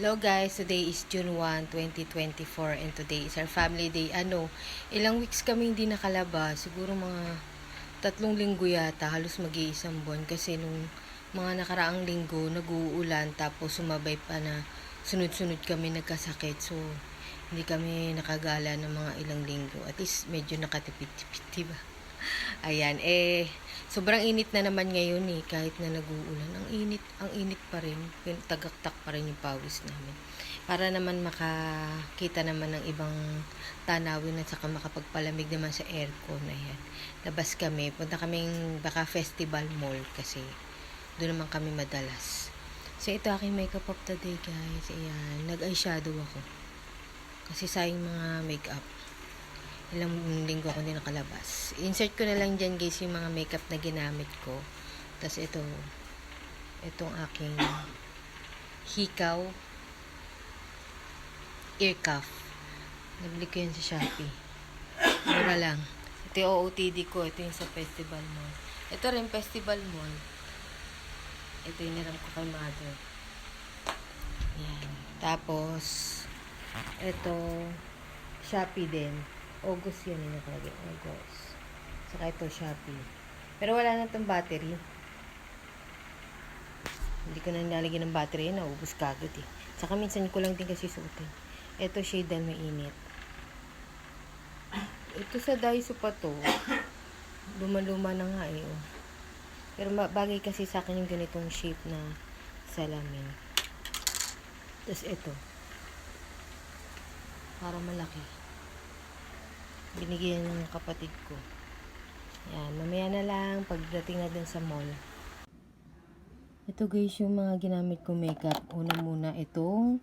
Hello guys, today is June 1, 2024 and today is our family day. Ano, ilang weeks kami hindi nakalabas. Siguro mga tatlong linggo yata, halos mag-iisang buwan. Kasi nung mga nakaraang linggo, nag-uulan tapos sumabay pa na sunod-sunod kami nagkasakit. So, hindi kami nakagala ng mga ilang linggo. At least medyo nakatipid-tipid, diba? Ayan, eh, sobrang init na naman ngayon eh, kahit na nag-uulan. Ang init, ang init pa rin. Tagaktak pa rin yung pawis namin. Para naman makakita naman ng ibang tanawin at saka makapagpalamig naman sa aircon. Ayan. Labas kami. Punta kaming baka festival mall kasi doon naman kami madalas. So, ito aking makeup of the day, guys. Ayan. Nag-eyeshadow ako. Kasi sayang mga makeup ilang linggo ako din nakalabas. Insert ko na lang dyan guys yung mga makeup na ginamit ko. Tapos ito, itong aking hikaw ear cuff. Nabili ko yan sa Shopee. Mura lang. Ito yung OOTD ko. Ito yung sa Festival Mall. Ito rin Festival Mall. Ito yung niram ko kay mother. Yan. Tapos, ito, Shopee din. August yan yung nakalagay. August. Saka ito, Shopee. Pero wala na itong battery. Hindi ko na nilalagyan ng battery. Naubos kagad eh. Saka minsan ko lang din kasi suotin. Ito shade dahil mainit. Ito sa Daiso pa to. Luma-luma na nga eh. Oh. Pero bagay kasi sa akin yung ganitong shape na salamin. Tapos ito. Para malaki binigyan ng kapatid ko. Yan, mamaya na lang pagdating na dun sa mall. Ito guys yung mga ginamit ko makeup. Una muna itong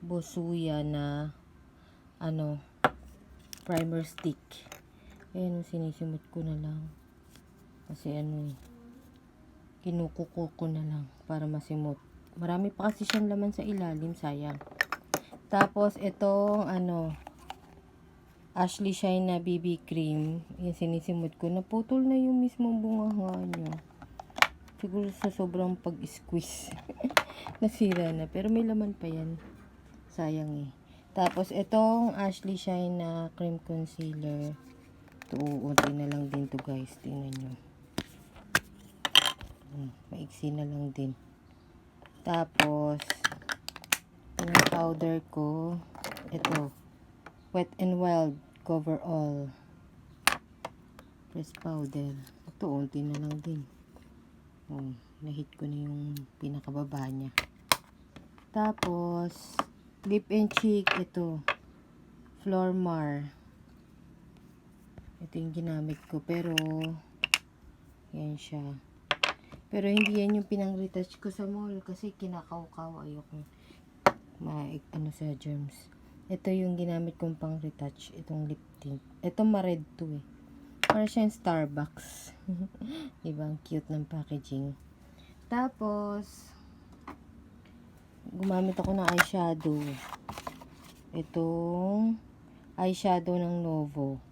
Bosuya na ano primer stick. Ayan, sinisimot ko na lang. Kasi ano eh, kinukuko ko na lang para masimot. Marami pa kasi siyang laman sa ilalim, sayang. Tapos itong ano, Ashley Shine na BB cream. Yan sinisimot ko. Naputol na yung mismong bunga niya. Siguro sa sobrang pag-squeeze. Nasira na. Pero may laman pa yan. Sayang eh. Tapos itong Ashley Shine na cream concealer. Ito, uunti na lang din to guys. Tingnan nyo. Hmm, maiksi na lang din. Tapos, yung powder ko, ito, Wet and Wild Cover All Press Powder. Ito, unti na lang din. Oh, nahit ko na yung pinakababa niya. Tapos, lip and cheek, ito. Flormar. Ito yung ginamit ko. Pero, yan siya. Pero hindi yan yung pinang-retouch ko sa mall kasi kinakaw-kaw. Ayoko ma ano sa germs. Ito yung ginamit kong pang retouch. Itong lip tint. Ito ma-red to eh. Para siyang Starbucks. diba? Ang cute ng packaging. Tapos, gumamit ako ng eyeshadow. Itong eyeshadow ng Novo.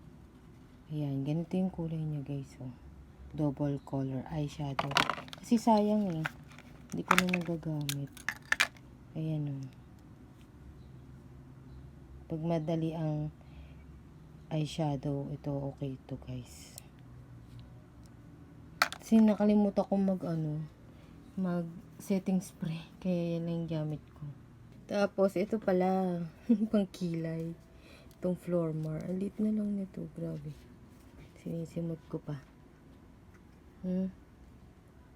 Ayan. Ganito yung kulay niya guys. Oh. Double color eyeshadow. Kasi sayang eh. Hindi ko na nagagamit. Ayan oh pag madali ang eyeshadow, ito okay ito guys. Kasi nakalimutan ko mag ano, mag setting spray. Kaya yan lang yung gamit ko. Tapos, ito pala, pang kilay. Itong Flormar. Ang liit na lang nito, grabe. Sinisimot ko pa. Hmm?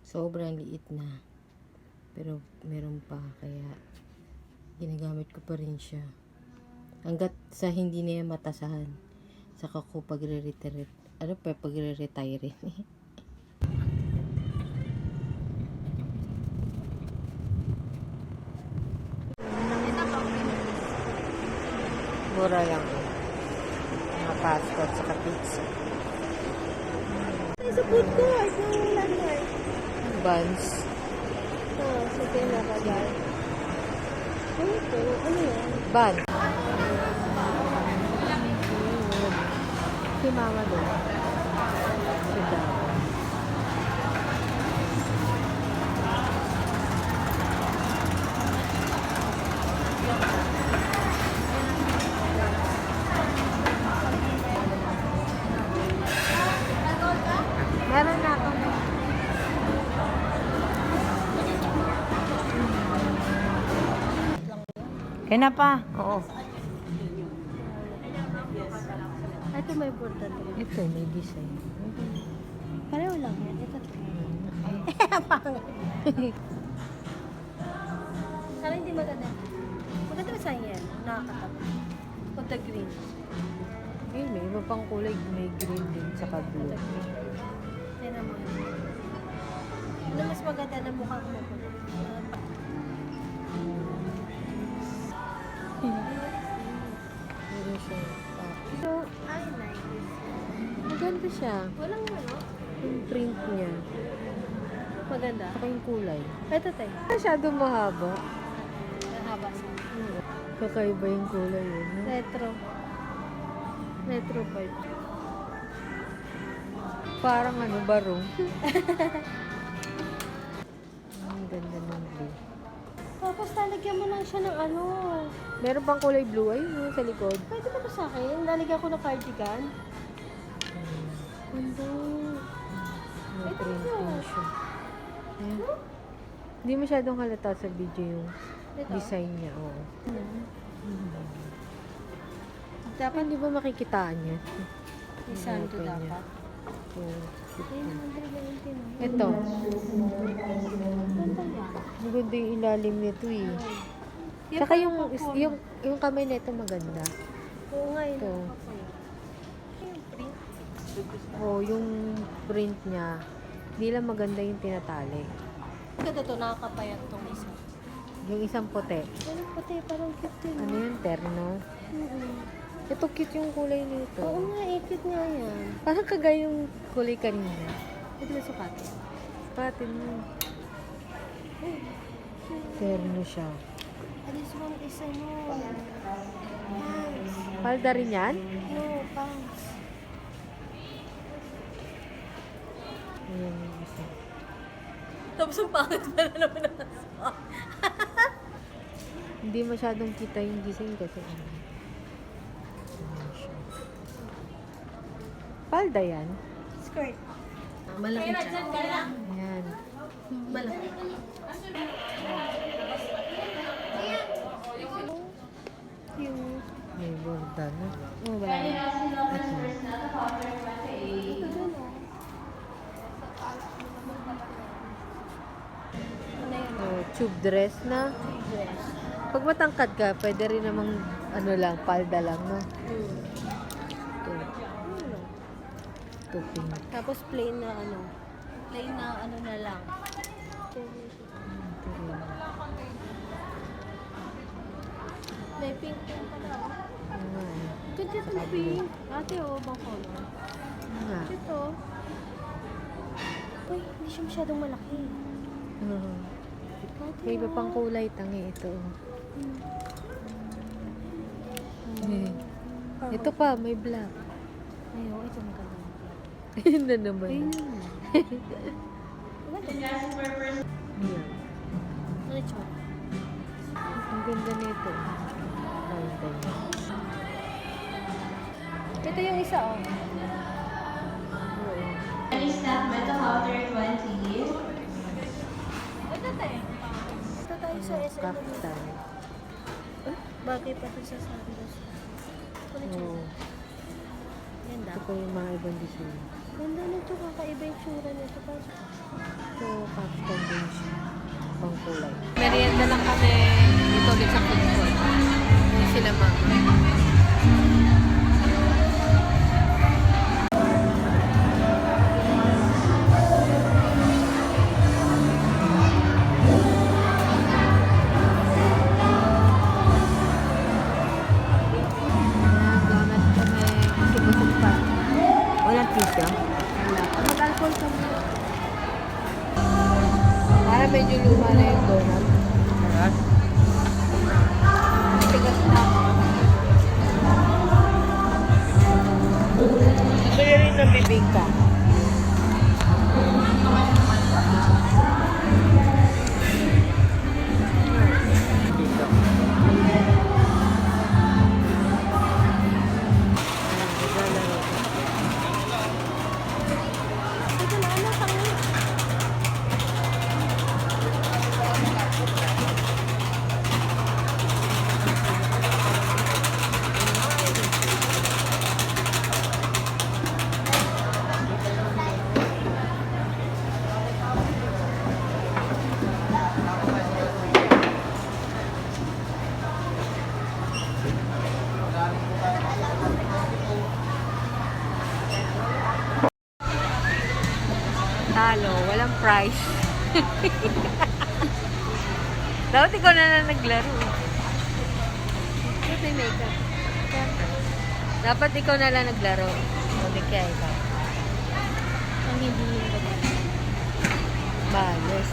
Sobrang liit na. Pero, meron pa. Kaya, ginagamit ko pa rin siya hanggat sa hindi niya matasahan saka ko pagre-retire ano pa pagre-retire mura lang mga passport saka pizza Sa food ko, sa landmark. buns Oo, sa pinakagay. Ano? Ano yan? bun si mama doon. Si Dad. Kaya na pa. Ito may border to. Ito, may design. Pareho lang yan. Ito to. Sana hindi maganda. Maganda ba sa yan? Nakakatawa. O the green. Ayun, may iba pang kulay. May green din, tsaka blue. Yan naman. Ano mas maganda na mukha mo po? Meron siya. So, I like this. Maganda siya. Walang ano? Yung print niya. Maganda. Saka yung kulay. Ito tayo. Masyado mahaba. Mahaba sa Kakaiba yung kulay yun. no? Retro. Retro part. Parang ano, barong. Tapos talagyan mo lang siya ng ano. Meron pang kulay blue ay no, sa likod. Pwede ba ito sa akin? Lalagyan ko ng cardigan. Ganda. May Ito print yun. din siya. Ayan. Hindi masyadong halata sa video yung Ito. design niya. Oo. Dapat Hindi ba makikitaan niya? isang to dapat. Oo. Ayun, 119. Ito. Ganda yan. Ang ganda yung ilalim nito eh. Saka yung, yung, yung kamay nito maganda. Oo nga yun. Ito. Yung print. Oo, yung print niya. Hindi lang maganda yung tinatali. Ganda to, nakakapayat tong isa. Yung isang puti. Ano pati, parang cute yun. Ano yun? Terno? Mm-mm. Ito cute yung kulay nito. Oo nga, eh, cute nga yan. Parang kagaya yung kulay kanina. Ito na sukatin. Patin mo. Terno siya. This one is ano, pants. Palda rin yan? No, pants. Ayan yung isa. Tapos ang pangit pa na naman ang Hindi masyadong kita yung design kasi ano. Palda yan? Skirt. Malaki siya. Ayan. Malaki. Yung... May borda na. Oh, wala na. Dun, oh. Tube dress na. Pag matangkad ka, pwede rin namang ano lang, palda lang, no? Hmm. Ito. Ito pink. Tapos plain na ano. Plain na ano na lang. May pink pala. oh. Ano nga eh. Ganda itong pink. Ate, oh, bang color? Nga. Ito. Uy, hindi siya masyadong malaki. Oo. Ate, May iba oh. pang kulay, tangi ito. Hmm. Eh. Ito pa, may black. Ay, oh, ito maganda. Ayun na naman. Ayun. Maganda. Ayan. Ano ito? Ang ganda nito. Niya. Ito yung isa, oh. Oo. Staff Mental Health Year 20. Ito tayo. Ito tayo sa SM. Kaftan. Bagay pa ito sa sandals. Ito? Oo. Ganda. Ito pa yung mga ibang design. Ganda nito. Kakaiba yung tsura nito. Ito, kaftan din siya. Pang kulay. Merienda lang kami dito ulit sa food court. Yung sila mama. Naglaro. Ba't may makeup? Dapat ikaw na lang naglaro. Di kaya ikaw. Ang hindi yung babae. Balos.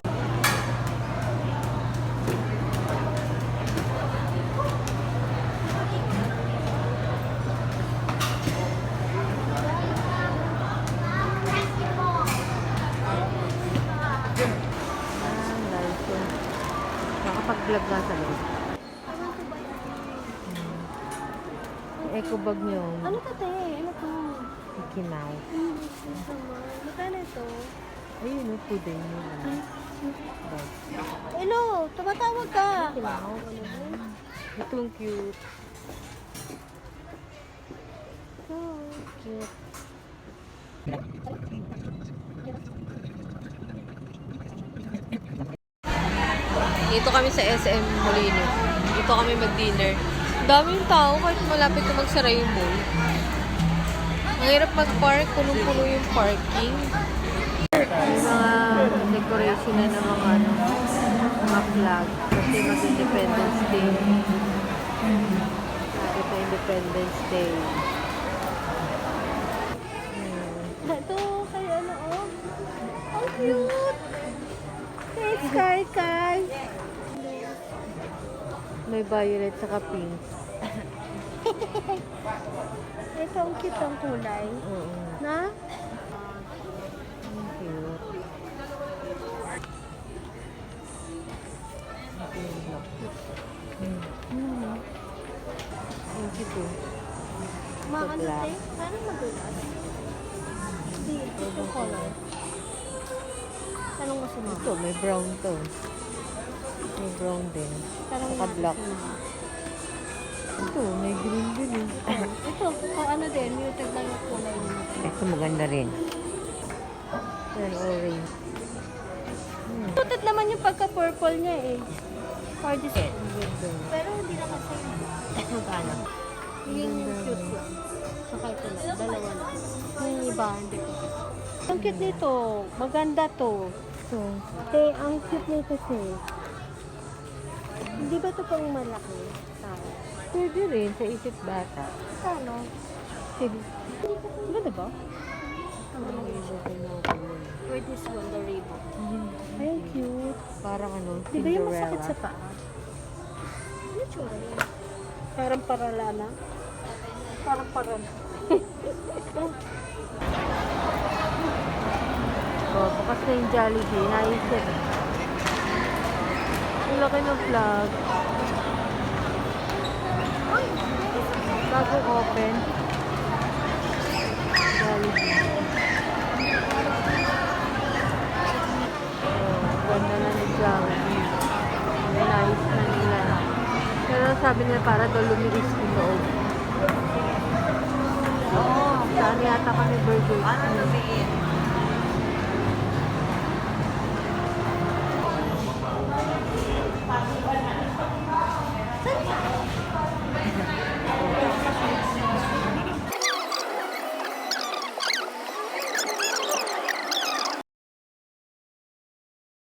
Ah, license. Nakapag-vlog nga sa loob. Yung eco bag niyo, Ano to, te? Ano to? Mickey Mouse. Ito naman. Magkano ito? Ayun, yung puday niyo. Bag. Hello, tumatawag ka. Mickey Mouse. Ito ang cute. Oh, cute. Dito kami sa SM Molino. Dito kami mag-dinner. Daming tao kahit malapit na magsara yung mall. Mahirap mag-park, punong-puno yung parking. Mga decoration na ng mga ano, mga flag. Kasi mag-Independence Day. Bakit na Independence Day? Hmm. Ito, kay ano, oh. Ang cute. Kay Sky Kai. May violet saka pink. Ito, ang cute ang kulay. Oo. Na? Ang cute. Hmm. Ang cute oh. Mga ano, black. te? Parang madulas. Hindi, ito yung color. Tanong mo si Mama. Ito, may brown to. May brown din. Tanong Saka natin black. si Mama. Ito, may green din eh. Ito, kung ano din, muted lang yung kulay niya. Ito maganda rin. Yan, orange. Hmm. Muted naman yung pagka-purple niya eh. For this Ang ganda. Pero hindi naman sa'yo. Magkano? Yung cute lang. Saka ito lang, dalawa lang. Yung iba, hindi ko. Ang cute nito, maganda to. Ito. Te, ang cute nito si. Hindi ba ito pang malaki? Pwede rin sa isip bata. Ano? Sige. Ganda ba? Where this one, the ribbon. Ay, cute. Parang ano, Di ba yung masakit Cinderella. sa paa? Ano tsura yun? Parang parala na. Parang parala. Oh, bukas na yung Jollibee. Naisip. Ang laki ng flag. Bagong open. Jollibee. Oh, ganda na ni Jollibee. Nais na nila. Pero sabi nila para daw lumiis yung loob. Oo, saan yata kami burger. Ano lumiis?